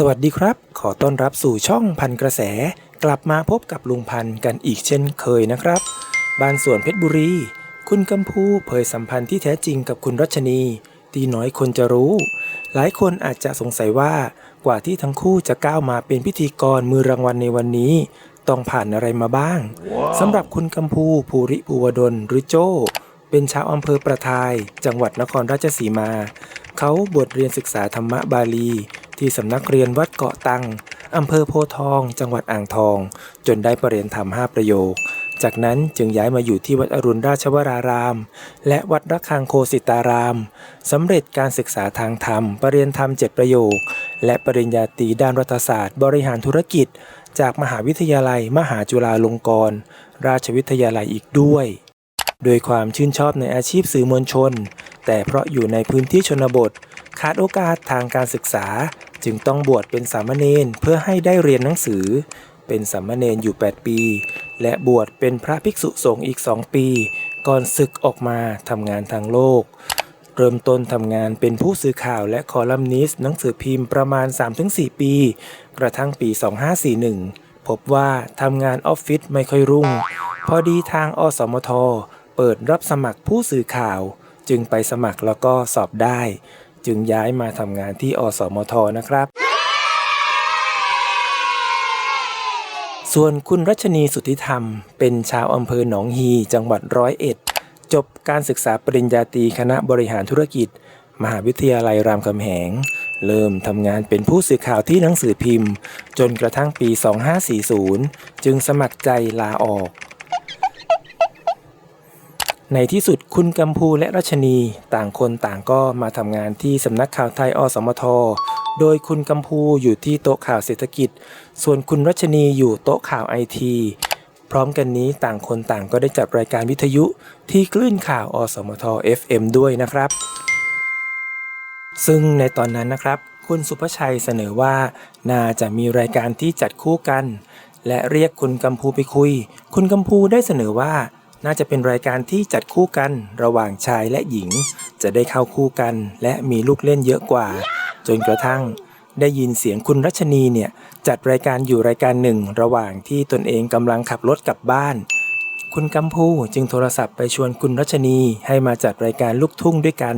สวัสดีครับ ขอต้อนรับสู่ช่องพันกระแส กลับมาพบกับลุงพันธ์กันอีกเช่นเคยนะครับ บ้านสวนเพชรบุรี คุณกำพูเผยสัมพันธ์ที่แท้จริงกับคุณรัชนีที่น้อยคนจะรู้ หลายคนอาจจะสงสัยว่ากว่าที่ทั้งคู่จะก้าวมาเป็นพิธีกรมือรางวัลในวันนี้ ต้องผ่านอะไรมาบ้างสำหรับคุณกำพูภูริภูวดลหรือโจ้เป็นชาวอำเภอประทาย จังหวัดนครราชสีมา เขาบวชเรียนศึกษาธรรมบาลี ที่สำนักเรียนวัดเกาะตังอำเภอโพทอง จังหวัดอ่างทอง จนได้ประเรียนธรรมห้าประโยค จากนั้นจึงย้ายมาอยู่ที่วัดอรุณราชวราราม และวัดระฆังโคสิตารามสำเร็จการศึกษาทางธรรม ประเรียนธรรมเจ็ดประโยค และปริญญาตรีด้านรัฐศาสตร์ บริหารธุรกิจ จากมหาวิทยาลัย มหาจุฬาลงกรณราชวิทยาลัยอีกด้วย โดยความชื่นชอบในอาชีพสื่อมวลชน แต่เพราะอยู่ในพื้นที่ชนบท ขาดโอกาสทางการศึกษา จึงต้องบวชเป็นสามเณรเพื่อให้ได้เรียนหนังสือ เป็นสามเณรอยู่ 8 ปี และบวชเป็นพระภิกษุสงฆ์อีก2ปี ก่อนศึกออกมาทำงานทางโลก เริ่มต้นทำงานเป็นผู้สื่อข่าวและคอลัมนิสต์หนังสือพิมพ์ประมาณ 3-4 ปี กระทั่งปี 2541 พบว่าทำงานออฟฟิศไม่ค่อยรุ่ง พอดีทางอสมท เปิดรับสมัครผู้สื่อข่าว จึงไปสมัครแล้วก็สอบได้ จึงย้ายมาทำงานที่อสมทนะครับ ส่วนคุณรัชนีสุทธิธรรม เป็นชาวอำเภอหนองฮี จังหวัดร้อยเอ็ด จบการศึกษาปริญญาตรีคณะบริหารธุรกิจ มหาวิทยาลัยรามคำแหง เริ่มทำงานเป็นผู้สื่อข่าวที่หนังสือพิมพ์ จนกระทั่งปี 2540 จึงสมัครใจลาออก ในที่สุดคุณกัมพูและรัชนีต่างคนต่างก็มาทำงานที่สำนักข่าวไทยอสมท โดยคุณกัมพูอยู่ที่โต๊ะข่าวเศรษฐกิจ ส่วนคุณรัชนีอยู่โต๊ะข่าวไอทีพร้อมกันนี้ต่างคนต่างก็ได้จัดรายการวิทยุที่คลื่นข่าวอสมท FM ด้วยนะครับ ซึ่งในตอนนั้นนะครับ คุณสุภชัยเสนอว่า น่าจะมีรายการที่จัดคู่กัน และเรียกคุณกัมพูไปคุย คุณกัมพูได้เสนอว่า น่าจะเป็นรายการที่จัดคู่กันระหว่างชายและหญิง จะได้เข้าคู่กัน และมีลูกเล่นเยอะกว่า จนกระทั่ง ได้ยินเสียงคุณรัชนีเนี่ยจัดรายการอยู่รายการหนึ่ง ระหว่างที่ตนเองกำลังขับรถกลับบ้าน คุณกัมพูจึงโทรศัพท์ไปชวนคุณรัชนีให้มาจัดรายการลูกทุ่งด้วยกัน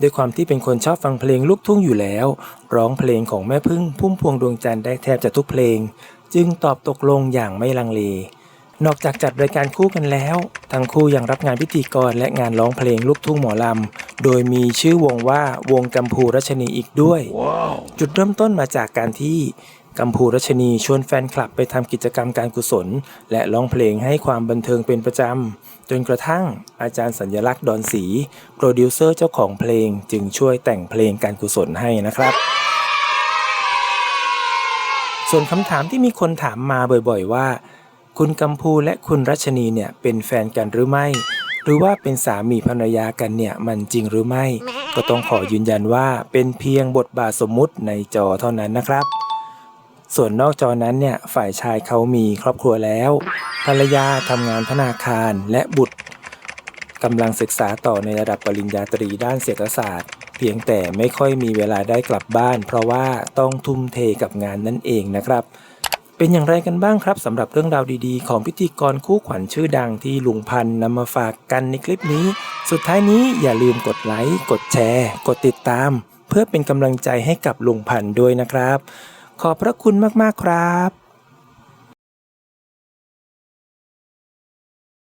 ด้วยความที่เป็นคนชอบฟังเพลงลูกทุ่งอยู่แล้ว ร้องเพลงของแม่พึ่งพุ่มพวงดวงจันทร์ได้แทบจะทุกเพลง จึงตอบตกลงอย่างไม่ลังเล นอกจากจัดรายการคู่กันแล้ว ทั้งคู่ยังรับงานพิธีกรและงานร้องเพลงลูกทุ่งหมอลำ โดยมีชื่อวงว่าวงกัมพูรัชนีอีกด้วยจุดเริ่มต้นมาจากการที่กัมพูรัชนีชวนแฟนคลับไปทำกิจกรรมการกุศล และร้องเพลงให้ความบันเทิงเป็นประจำ จนกระทั่งอาจารย์สัญลักษณ์ดอนศรีโปรดิวเซอร์เจ้าของเพลงจึงช่วยแต่งเพลงการกุศลให้นะครับ ส่วนคำถามที่มีคนถามมาบ่อยๆว่า คุณกัมพูและคุณรัชนีเนี่ยเป็นแฟนกันหรือไม่ หรือว่าเป็นสามีภรรยากันเนี่ยมันจริงหรือไม่ ก็ต้องขอยืนยันว่าเป็นเพียงบทบาทสมมุติในจอเท่านั้นนะครับ ส่วนนอกจอนั้นเนี่ยฝ่ายชายเขามีครอบครัวแล้ว ภรรยาทำงานธนาคารและบุตรกำลังศึกษาต่อในระดับปริญญาตรีด้านเศรษฐศาสตร์ เพียงแต่ไม่ค่อยมีเวลาได้กลับบ้าน เพราะว่าต้องทุ่มเทกับงานนั่นเองนะครับ เป็นอย่างไรกันบ้างครับสำหรับเรื่องราวดีๆ ของพิธีกรคู่ขวัญชื่อดังที่ลุงพันนำมาฝากกันในคลิปนี้ สุดท้ายนี้อย่าลืมกดไลค์กดแชร์ กดติดตาม เพื่อเป็นกำลังใจให้กับลุงพันด้วยนะครับ ขอบพระคุณมากๆครับ